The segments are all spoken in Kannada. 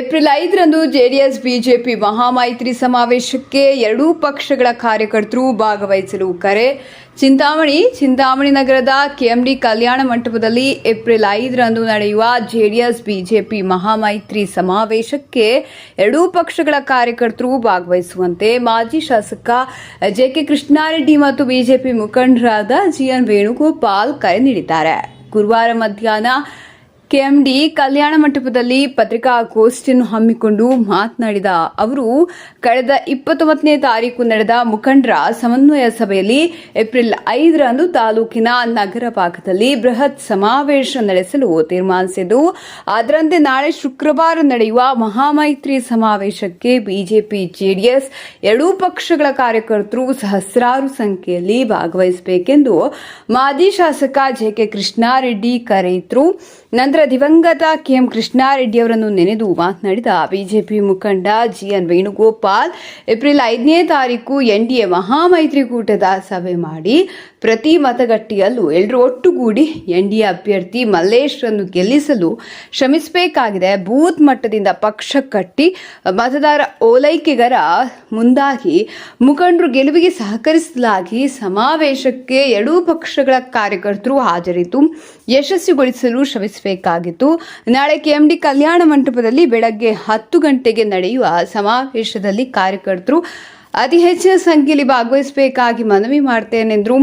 ಏಪ್ರಿಲ್ ಐದರಂದು ಜೆಡಿಎಸ್, ಬಿಜೆಪಿ ಮಹಾಮೈತ್ರಿ ಸಮಾವೇಶಕ್ಕೆ ಎರಡೂ ಪಕ್ಷಗಳ ಕಾರ್ಯಕರ್ತರು ಭಾಗವಹಿಸಲು ಕರೆ. ಚಿಂತಾಮಣಿ ಚಿಂತಾಮಣಿ ನಗರದ ಕೆಎಂಡಿ ಕಲ್ಯಾಣ ಮಂಟಪದಲ್ಲಿ ಏಪ್ರಿಲ್ ಐದರಂದು ನಡೆಯುವ ಜೆಡಿಎಸ್, ಬಿಜೆಪಿ ಮಹಾಮೈತ್ರಿ ಸಮಾವೇಶಕ್ಕೆ ಎರಡೂ ಪಕ್ಷಗಳ ಕಾರ್ಯಕರ್ತರು ಭಾಗವಹಿಸುವಂತೆ ಮಾಜಿ ಶಾಸಕ ಜೆ ಕೆ ಕೃಷ್ಣಾರೆಡ್ಡಿ ಮತ್ತು ಬಿಜೆಪಿ ಮುಖಂಡರಾದ ಜಿಎನ್ ವೇಣುಗೋಪಾಲ್ ಕರೆ ನೀಡಿದ್ದಾರೆ. ಗುರುವಾರ ಮಧ್ಯಾಹ್ನ ಕೆಎಂಡಿ ಕಲ್ಯಾಣ ಮಂಟಪದಲ್ಲಿ ಪತ್ರಿಕಾಗೋಷ್ಠಿಯನ್ನು ಹಮ್ಮಿಕೊಂಡು ಮಾತನಾಡಿದ ಅವರು, ಕಳೆದ ಇಪ್ಪತ್ತೊಂಬತ್ತನೇ ತಾರೀಕು ನಡೆದ ಮುಖಂಡರ ಸಮನ್ವಯ ಸಭೆಯಲ್ಲಿ ಏಪ್ರಿಲ್ ಐದರಂದು ತಾಲೂಕಿನ ನಗರ ಭಾಗದಲ್ಲಿ ಬೃಹತ್ ಸಮಾವೇಶ ನಡೆಸಲು ತೀರ್ಮಾನಿಸಿದ್ದು ಅದರಂತೆ ನಾಳೆ ಶುಕ್ರವಾರ ನಡೆಯುವ ಮಹಾಮೈತ್ರಿ ಸಮಾವೇಶಕ್ಕೆ ಬಿಜೆಪಿ ಜೆಡಿಎಸ್ ಎರಡೂ ಪಕ್ಷಗಳ ಕಾರ್ಯಕರ್ತರು ಸಹಸ್ರಾರು ಸಂಖ್ಯೆಯಲ್ಲಿ ಭಾಗವಹಿಸಬೇಕೆಂದು ಮಾಜಿ ಶಾಸಕ ಜೆಕೆ ಕೃಷ್ಣಾರೆಡ್ಡಿ ಕರೆ ಇದ್ರು ದಿವಂಗತ ಕೆಎಂ ಕೃಷ್ಣಾರೆಡ್ಡಿ ಅವರನ್ನು ನೆನೆದು ಮಾತನಾಡಿದ ಬಿಜೆಪಿ ಮುಖಂಡ ಜಿಎನ್ ವೇಣುಗೋಪಾಲ್, ಏಪ್ರಿಲ್ ಐದನೇ ತಾರೀಕು ಎನ್ಡಿಎ ಮಹಾಮೈತ್ರಿಕೂಟದ ಸಭೆ ಮಾಡಿ ಪ್ರತಿ ಮತಗಟ್ಟೆಯಲ್ಲೂ ಎಲ್ಲರೂ ಒಟ್ಟುಗೂಡಿ ಎನ್ಡಿಎ ಅಭ್ಯರ್ಥಿ ಮಲ್ಲೇಶ್ರನ್ನು ಗೆಲ್ಲಿಸಲು ಶ್ರಮಿಸಬೇಕಾಗಿದೆ. ಬೂತ್ ಮಟ್ಟದಿಂದ ಪಕ್ಷ ಕಟ್ಟಿ ಮತದಾರ ಓಲೈಕೆಗರ ಮುಂದಾಗಿ ಮುಖಂಡರು ಗೆಲುವಿಗೆ ಸಹಕರಿಸಲಾಗಿ ಸಮಾವೇಶಕ್ಕೆ ಎರಡೂ ಪಕ್ಷಗಳ ಕಾರ್ಯಕರ್ತರು ಹಾಜರಿದ್ದು ಯಶಸ್ವಿಗೊಳಿಸಲು ಶ್ರಮಿಸಬೇಕಾಗಿತ್ತು ನಾಳೆ ಕೆಎಂಡಿ ಕಲ್ಯಾಣ ಮಂಟಪದಲ್ಲಿ ಬೆಳಗ್ಗೆ ಹತ್ತು ಗಂಟೆಗೆ ನಡೆಯುವ ಸಮಾವೇಶದಲ್ಲಿ ಕಾರ್ಯಕರ್ತರು ಅತಿ ಹೆಚ್ಚಿನ ಸಂಖ್ಯೆಯಲ್ಲಿ ಭಾಗವಹಿಸಬೇಕಾಗಿ ಮನವಿ ಮಾಡ್ತೇನೆಂದರು.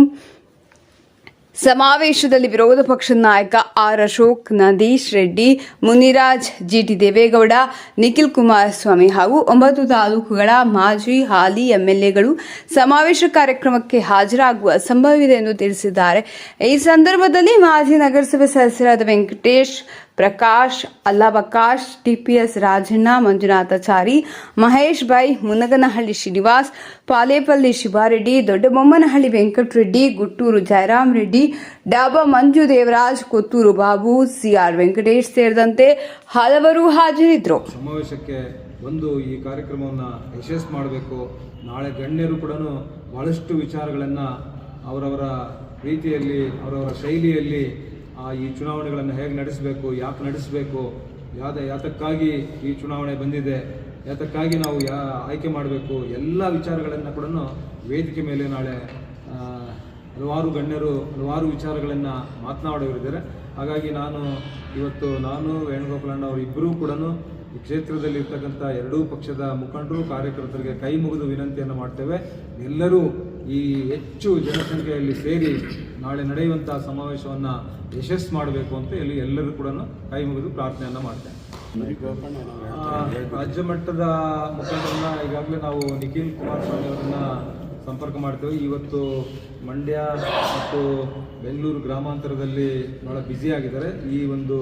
ಸಮಾವೇಶದಲ್ಲಿ ವಿರೋಧ ಪಕ್ಷದ ನಾಯಕ ಆರ್ ಅಶೋಕ್, ನದೀಶ್ ರೆಡ್ಡಿ, ಮುನಿರಾಜ್, ಜಿಟಿ ದೇವೇಗೌಡ, ನಿಖಿಲ್ ಕುಮಾರಸ್ವಾಮಿ ಹಾಗೂ ಒಂಬತ್ತು ತಾಲೂಕುಗಳ ಮಾಜಿ ಹಾಲಿ ಎಂಎಲ್ಎಗಳು ಸಮಾವೇಶ ಕಾರ್ಯಕ್ರಮಕ್ಕೆ ಹಾಜರಾಗುವ ಸಂಭವವಿದೆ ಎಂದು ತಿಳಿಸಿದ್ದಾರೆ. ಈ ಸಂದರ್ಭದಲ್ಲಿ ಮಾಜಿ ನಗರಸಭೆ ಸದಸ್ಯರಾದ ವೆಂಕಟೇಶ್ ಪ್ರಕಾಶ್ ಅಲ್ಲಾಬಕಾಶ್ ಟಿಪಿಎಸ್ ರಾಜಣ್ಣ, ಮಂಜುನಾಥಾಚಾರಿ ಮಹೇಶ್ ಬೈ ಮುನಗನಹಳ್ಳಿ ಶ್ರೀನಿವಾಸ್, ಪಾಲೇಪಲ್ಲಿ ಶಿವಾರೆಡ್ಡಿ, ದೊಡ್ಡಬೊಮ್ಮನಹಳ್ಳಿ ವೆಂಕಟರೆಡ್ಡಿ, ಗುಟ್ಟೂರು ಜಯರಾಮ್ ರೆಡ್ಡಿ ಡಾಬಾ ಮಂಜು ದೇವರಾಜ್, ಕೊತ್ತೂರು ಬಾಬು, ಸಿಆರ್ ವೆಂಕಟೇಶ್ ಸೇರಿದಂತೆ ಹಲವರು ಹಾಜರಿದ್ದರು. ಸಮಾವೇಶಕ್ಕೆ ಒಂದು ಈ ಕಾರ್ಯಕ್ರಮವನ್ನು ಯಶಸ್ಸು ಮಾಡಬೇಕು. ನಾಳೆ ಗಣ್ಯರು ಕೂಡ ಬಹಳಷ್ಟು ವಿಚಾರಗಳನ್ನು ಅವರವರ ರೀತಿಯಲ್ಲಿ, ಅವರವರ ಶೈಲಿಯಲ್ಲಿ ಈ ಚುನಾವಣೆಗಳನ್ನು ಹೇಗೆ ನಡೆಸಬೇಕು ಯಾಕೆ ನಡೆಸಬೇಕು ಯಾವ ಯಾತಕ್ಕಾಗಿ ಈ ಚುನಾವಣೆ ಬಂದಿದೆ ಯಾತಕ್ಕಾಗಿ ನಾವು ಯಾ ಆಯ್ಕೆ ಮಾಡಬೇಕು ಎಲ್ಲ ವಿಚಾರಗಳನ್ನು ಕೂಡ ವೇದಿಕೆ ಮೇಲೆ ನಾಳೆ ಆ, ಹಲವಾರು ಗಣ್ಯರು ಹಲವಾರು ವಿಚಾರಗಳನ್ನು ಮಾತನಾಡೋರಿದ್ದಾರೆ ಹಾಗಾಗಿ ನಾನು ಇವತ್ತು ನಾನು ವೇಣುಗೋಪಾಲಣ್ಣ ಅವರು ಇಬ್ಬರೂ ಕೂಡ ಈ ಕ್ಷೇತ್ರದಲ್ಲಿ ಇರ್ತಕ್ಕಂಥ ಎರಡೂ ಪಕ್ಷದ ಮುಖಂಡರು ಕಾರ್ಯಕರ್ತರಿಗೆ ಕೈ ಮುಗಿದು ವಿನಂತಿಯನ್ನು ಮಾಡ್ತೇವೆ. ಎಲ್ಲರೂ ಈ ಹೆಚ್ಚು ಜನಸಂಖ್ಯೆಯಲ್ಲಿ ಸೇರಿ ನಾಳೆ ನಡೆಯುವಂತಹ ಸಮಾವೇಶವನ್ನು ಯಶಸ್ಸು ಮಾಡಬೇಕು ಅಂತ ಇಲ್ಲಿ ಎಲ್ಲರೂ ಕೂಡ ಕೈ ಮುಗಿದು ಪ್ರಾರ್ಥನೆಯನ್ನು ಮಾಡ್ತೇನೆ. ರಾಜ್ಯ ಮಟ್ಟದ ಮುಖಂಡರನ್ನ ಈಗಾಗಲೇ ನಾವು ನಿಖಿಲ್ ಕುಮಾರಸ್ವಾಮಿ ಅವರನ್ನ ಸಂಪರ್ಕ ಮಾಡ್ತೇವೆ. ಇವತ್ತು ಮಂಡ್ಯ ಮತ್ತು ಬೆಂಗಳೂರು ಗ್ರಾಮಾಂತರದಲ್ಲಿ ಭಾಳ ಬ್ಯುಸಿ ಆಗಿದ್ದಾರೆ. ಈ ಒಂದು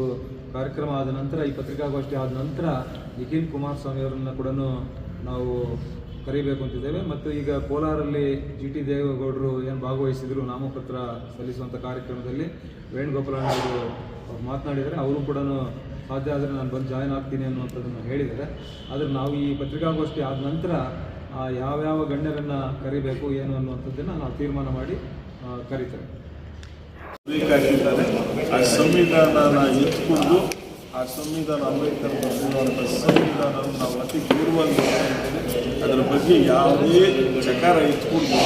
ಕಾರ್ಯಕ್ರಮ ಆದ ನಂತರ, ಈ ಪತ್ರಿಕಾಗೋಷ್ಠಿ ಆದ ನಂತರ ನಿಖಿಲ್ ಕುಮಾರಸ್ವಾಮಿ ಅವರನ್ನ ಕೂಡ ನಾವು ಕರಿಬೇಕು ಅಂತಿದ್ದೇವೆ. ಮತ್ತು ಈಗ ಕೋಲಾರಲ್ಲಿ ಜಿ ಟಿ ದೇವೇಗೌಡರು ಏನು ಭಾಗವಹಿಸಿದ್ರು, ನಾಮಪತ್ರ ಸಲ್ಲಿಸುವಂಥ ಕಾರ್ಯಕ್ರಮದಲ್ಲಿ ವೇಣುಗೋಪಾಲ ಅವರು ಮಾತನಾಡಿದರೆ ಅವರು ಕೂಡ ಸಾಧ್ಯ ಆದರೆ ನಾನು ಬಂದು ಜಾಯ್ನ್ ಆಗ್ತೀನಿ ಅನ್ನುವಂಥದ್ದನ್ನು ಹೇಳಿದ್ದಾರೆ. ಆದರೆ ನಾವು ಈ ಪತ್ರಿಕಾಗೋಷ್ಠಿ ಆದ ನಂತರ ಯಾವ್ಯಾವ ಗಣ್ಯರನ್ನು ಕರಿಬೇಕು, ಏನು ಅನ್ನುವಂಥದ್ದನ್ನು ನಾವು ತೀರ್ಮಾನ ಮಾಡಿ ಕರೀತೇವೆ. ಸಂವಿಧಾನನ ಎತ್ಕೊಂಡು ಆ ಸಂವಿಧಾನ ಅಂಬೇಡ್ಕರ್ ಬರೆದಿರುವಂಥ ಸಂವಿಧಾನ ನಾವು ಅತಿ ಗೌರವವಾಗಿ ಅದರ ಬಗ್ಗೆ ಯಾವುದೇ ಚಕಾರ ಇಟ್ಕೊಂಡು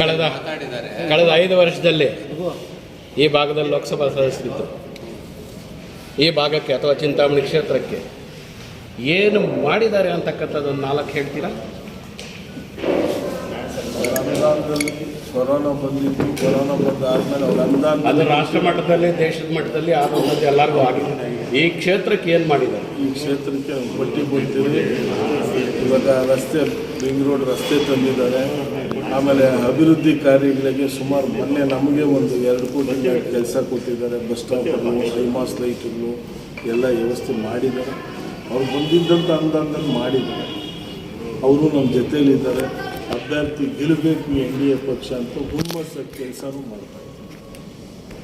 ಕಳೆದ ಕಳೆದ ಐದು ವರ್ಷದಲ್ಲಿ ಈ ಭಾಗದಲ್ಲಿ ಲೋಕಸಭಾ ಸದಸ್ಯರಿದ್ದರು ಈ ಭಾಗಕ್ಕೆ ಅಥವಾ ಚಿಂತಾಮಣಿ ಕ್ಷೇತ್ರಕ್ಕೆ ಏನು ಮಾಡಿದ್ದಾರೆ ಅಂತಕ್ಕಂಥದ್ದೊಂದು ನಾಲ್ಕು ಹೇಳ್ತೀರಾ? ಕೊರೋನಾ ಬಂದಿತ್ತು ಕೊರೋನಾ ಬಂದಾದ್ಮೇಲೆ ಅವ್ರು ಅನುದಾನ ಅದು ರಾಷ್ಟ್ರ ಮಟ್ಟದಲ್ಲಿ ದೇಶದ ಮಟ್ಟದಲ್ಲಿ ಆರೋಗ್ಯ ಎಲ್ಲರಿಗೂ ಆಗಿದೆ. ಈ ಕ್ಷೇತ್ರಕ್ಕೆ ಏನು ಮಾಡಿದ್ದಾರೆ? ಈ ಕ್ಷೇತ್ರಕ್ಕೆ ಪಟ್ಟಿ ಕೊಡ್ತೀವಿ. ಇವಾಗ ರಸ್ತೆ ರಿಂಗ್ ರೋಡ್ ರಸ್ತೆ ತಂದಿದ್ದಾರೆ. ಆಮೇಲೆ ಅಭಿವೃದ್ಧಿ ಕಾರ್ಯಗಳಿಗೆ ಸುಮಾರು ಮೊನ್ನೆ ನಮಗೆ ಒಂದು ಎರಡು ಕೋಟಿ ಕೆಲಸ ಕೊಟ್ಟಿದ್ದಾರೆ. ಬಸ್ ಸ್ಟಾಪ್ಗಳು ಹೈಮಾಸ್ ಲೈಟ್ಗಳು ಎಲ್ಲ ವ್ಯವಸ್ಥೆ ಮಾಡಿದ್ದಾರೆ. ಅವ್ರು ಬಂದಿದ್ದಂಥ ಅನುದಾನದಲ್ಲಿ ಮಾಡಿದ್ದಾರೆ. ಅವರು ನಮ್ಮ ಜೊತೆಯಲ್ಲಿದ್ದಾರೆ ಅಭ್ಯರ್ಥಿ ಗೆಲ್ಲಬೇಕು ಎನ್ ಡಿ ಎ ಪಕ್ಷ ಅಂತ ಹುಮ್ಮಸ್ಸ ಕೆಲಸನೂ ಮಾಡ್ತಾರೆ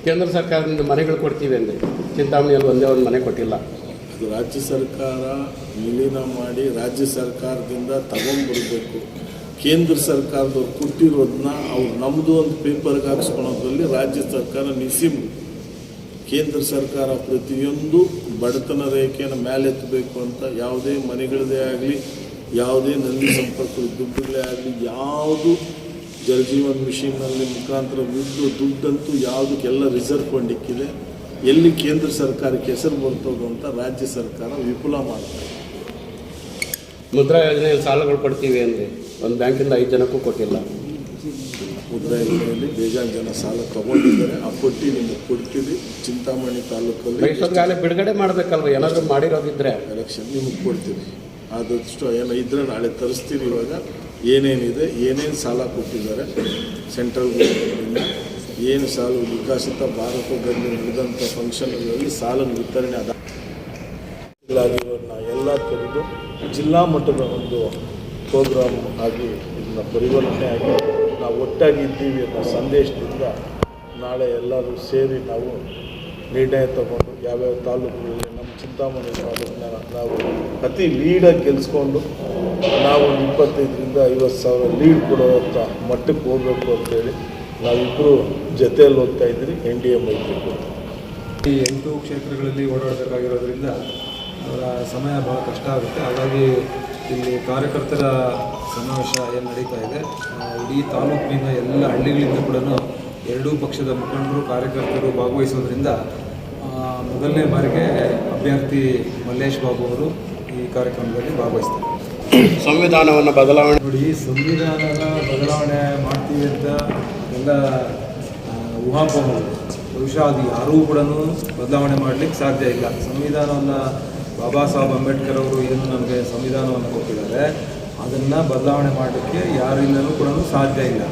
ಕೇಂದ್ರ ಸರ್ಕಾರದಿಂದ ಮನೆಗಳು ಕೊಡ್ತೀವಿ ಅಂದರೆ ಚಿಂತಾಮಣಿಯಲ್ಲಿ ಒಂದೇ ಒಂದು ಮನೆ ಕೊಟ್ಟಿಲ್ಲ. ಅದು ರಾಜ್ಯ ಸರ್ಕಾರ ವಿಲೀನ ಮಾಡಿ ರಾಜ್ಯ ಸರ್ಕಾರದಿಂದ ತಗೊಂಡ್ಬರ್ಬೇಕು. ಕೇಂದ್ರ ಸರ್ಕಾರದವ್ರು ಕೊಟ್ಟಿರೋದನ್ನ ಅವ್ರು ನಮ್ಮದು ಒಂದು ಪೇಪರ್ಗೆ ಹಾಕ್ಸ್ಕೊಳೋದ್ರಲ್ಲಿ ರಾಜ್ಯ ಸರ್ಕಾರ ನಿಸಿಮ್ ಕೇಂದ್ರ ಸರ್ಕಾರ ಪ್ರತಿಯೊಂದು ಬಡತನ ರೇಖೆಯನ್ನು ಮೇಲೆತ್ತಬೇಕು ಅಂತ ಯಾವುದೇ ಮನೆಗಳದೇ ಆಗಲಿ ಯಾವುದೇ ನಲ್ಲಿ ಸಂಪರ್ಕ ದುಡ್ಡುಗಳೇ ಆಗಲಿ ಯಾವುದು ಜಲಜೀವನ್ ಮಿಷಿನ್ನಲ್ಲಿ ಮುಖಾಂತರ ದುಡ್ಡು ದುಡ್ಡಂತೂ ಯಾವುದಕ್ಕೆಲ್ಲ ರಿಸರ್ವ್ ಫಂಡ್ ಇಕ್ಕಿದೆ ಎಲ್ಲಿ ಕೇಂದ್ರ ಸರ್ಕಾರಕ್ಕೆ ಹೆಸರು ಬರ್ತದೋ ಅಂತ ರಾಜ್ಯ ಸರ್ಕಾರ ವಿಪುಲ ಮಾಡ್ತಾರೆ ಮುದ್ರಾ ಯೋಜನೆಯಲ್ಲಿ ಸಾಲಗಳು ಕೊಡ್ತೀವಿ ಅಂದರೆ ಒಂದು ಬ್ಯಾಂಕಿಂದ ಐದು ಜನಕ್ಕೂ ಕೊಟ್ಟಿಲ್ಲ. ಮುದ್ರಾ ಯೋಜನೆಯಲ್ಲಿ ಬೇಜಾರು ಜನ ಸಾಲ ತಗೊಂಡಿದ್ದಾರೆ. ಆ ಕೊಟ್ಟಿ ನಿಮಗೆ ಕೊಡ್ತೀವಿ. ಚಿಂತಾಮಣಿ ತಾಲೂಕಲ್ಲಿ ಬಿಡುಗಡೆ ಮಾಡಬೇಕಲ್ವ? ಏನಾದರೂ ಮಾಡಿರೋದಿದ್ರೆ. ಎಲೆಕ್ಷನ್ ನಿಮಗೆ ಕೊಡ್ತೀವಿ. ಆದಷ್ಟು ಏನೋ ಇದ್ದರೆ ನಾಳೆ ತರಿಸ್ತೀವಿ ಇವಾಗ. ಏನೇನಿದೆ, ಏನೇನು ಸಾಲ ಕೊಟ್ಟಿದ್ದಾರೆ ಸೆಂಟ್ರಲ್ ಗೌರ್ಮೆಂಟಿಂದ ಏನು ಸಾಲ ವಿಕಸಿತ ಭಾರತದಲ್ಲಿ ನಡೆದಂಥ ಫಂಕ್ಷನ್ಗಳಲ್ಲಿ ಸಾಲ ವಿತರಣೆ ಅದ ಎಲ್ಲ ತೆಗೆದು ಜಿಲ್ಲಾ ಮಟ್ಟದ ಒಂದು ಪ್ರೋಗ್ರಾಮ್ ಆಗಿ ಇದನ್ನ ಪರಿವರ್ತನೆ ಆಗಿ ನಾವು ಒಟ್ಟಾಗಿ ಇದ್ದೀವಿ ಅನ್ನೋ ಸಂದೇಶದಿಂದ ನಾಳೆ ಎಲ್ಲರೂ ಸೇರಿ ನಾವು ನಿರ್ಣಯ ತಗೊಂಡು ಯಾವ್ಯಾವ ತಾಲೂಕುಗಳಲ್ಲಿ ಚಿಂತಾಮಣಿ ನಾವು ಅತಿ ಲೀಡಾಗಿ ಗೆಲ್ಸ್ಕೊಂಡು ನಾವು ಒಂದು ಇಪ್ಪತ್ತೈದರಿಂದ ಐವತ್ತು ಸಾವಿರ ಲೀಡ್ ಕೊಡುವಂಥ ಮಟ್ಟಕ್ಕೆ ಹೋಗಬೇಕು ಅಂತೇಳಿ ನಾವಿಬ್ಬರು ಜೊತೆಯಲ್ಲಿ ಹೋಗ್ತಾ ಇದ್ದೀರಿ, ಎನ್ ಡಿ ಎ ಮೈತ್ರಿ ಈ ಎಂಟು ಕ್ಷೇತ್ರಗಳಲ್ಲಿ ಓಡಾಡಬೇಕಾಗಿರೋದ್ರಿಂದ ಅವರ ಸಮಯ ಭಾಳ ಕಷ್ಟ ಆಗುತ್ತೆ. ಹಾಗಾಗಿ ಇಲ್ಲಿ ಕಾರ್ಯಕರ್ತರ ಸಮಾವೇಶ ಏನು ನಡೀತಾ ಇದೆ ಇಡೀ ತಾಲೂಕಿನ ಎಲ್ಲ ಹಳ್ಳಿಗಳಿಂದ ಕೂಡ ಎರಡೂ ಪಕ್ಷದ ಮುಖಂಡರು, ಕಾರ್ಯಕರ್ತರು ಭಾಗವಹಿಸೋದ್ರಿಂದ ಮೊದಲನೇ ಬಾರಿಗೆ ಅಭ್ಯರ್ಥಿ ಮಲ್ಲೇಶ್ ಬಾಬು ಅವರು ಈ ಕಾರ್ಯಕ್ರಮದಲ್ಲಿ ಭಾಗವಹಿಸ್ತಾರೆ. ಸಂವಿಧಾನವನ್ನು ಬದಲಾವಣೆ ನೋಡಿ ಸಂವಿಧಾನದ ಬದಲಾವಣೆ ಮಾಡ್ತೀವಿ ಅಂತ ಎಲ್ಲ ಊಹಾಪೋಹಗಳು ಬಹುಶಃ ಅದು ಯಾರೂ ಕೂಡ ಬದಲಾವಣೆ ಮಾಡಲಿಕ್ಕೆ ಸಾಧ್ಯ ಇಲ್ಲ. ಸಂವಿಧಾನವನ್ನು ಬಾಬಾ ಸಾಹೇಬ್ ಅಂಬೇಡ್ಕರ್ ಅವರು ಏನು ನಮಗೆ ಸಂವಿಧಾನವನ್ನು ಕೊಟ್ಟಿದ್ದಾರೆ. ಅದನ್ನು ಬದಲಾವಣೆ ಮಾಡಲಿಕ್ಕೆ ಯಾರಿಂದಲೂ ಕೂಡ ಸಾಧ್ಯ ಇಲ್ಲ.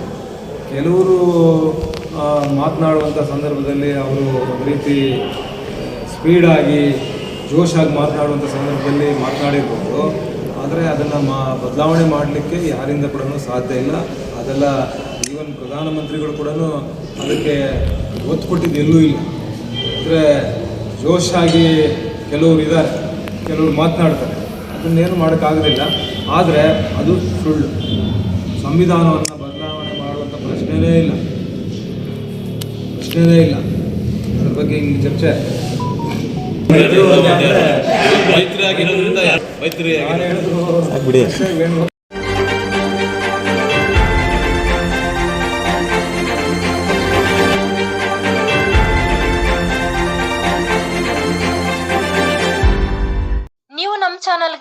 ಕೆಲವರು ಮಾತನಾಡುವಂಥ ಸಂದರ್ಭದಲ್ಲಿ ಅವರು ಒಂದು ರೀತಿ ಸ್ಪೀಡಾಗಿ, ಜೋಶಾಗಿ ಮಾತನಾಡುವಂಥ ಸಂದರ್ಭದಲ್ಲಿ ಮಾತನಾಡಿರ್ಬೋದು. ಆದರೆ ಅದನ್ನು ಮಾ, ಬದಲಾವಣೆ ಮಾಡಲಿಕ್ಕೆ ಯಾರಿಂದ ಕೂಡ ಸಾಧ್ಯ ಇಲ್ಲ. ಅದೆಲ್ಲ ಈವನ್ ಪ್ರಧಾನಮಂತ್ರಿಗಳು ಕೂಡ ಅದಕ್ಕೆ ಒತ್ತು ಕೊಟ್ಟಿದ್ದು ಎಲ್ಲೂ ಇಲ್ಲ. ಅಂದರೆ ಜೋಶಾಗಿ ಕೆಲವರು ಇದ್ದಾರೆ, ಕೆಲವರು ಮಾತನಾಡ್ತಾರೆ. ಅದನ್ನೇನು ಮಾಡೋಕ್ಕಾಗೋದಿಲ್ಲ. ಆದರೆ ಅದು ಸುಳ್ಳು. ಸಂವಿಧಾನವನ್ನು ಬದಲಾವಣೆ ಮಾಡುವಂಥ ಪ್ರಶ್ನೆನೇ ಇಲ್ಲ. ಪ್ರಶ್ನೆನೇ ಇಲ್ಲ. ಅದ್ರ ಬಗ್ಗೆ ಹಿಂಗೆ ಚರ್ಚೆ. ಮೈತ್ರಿ ಆಗಿರೋದ್ರಿಂದ ಮೈತ್ರಿ ನಾನು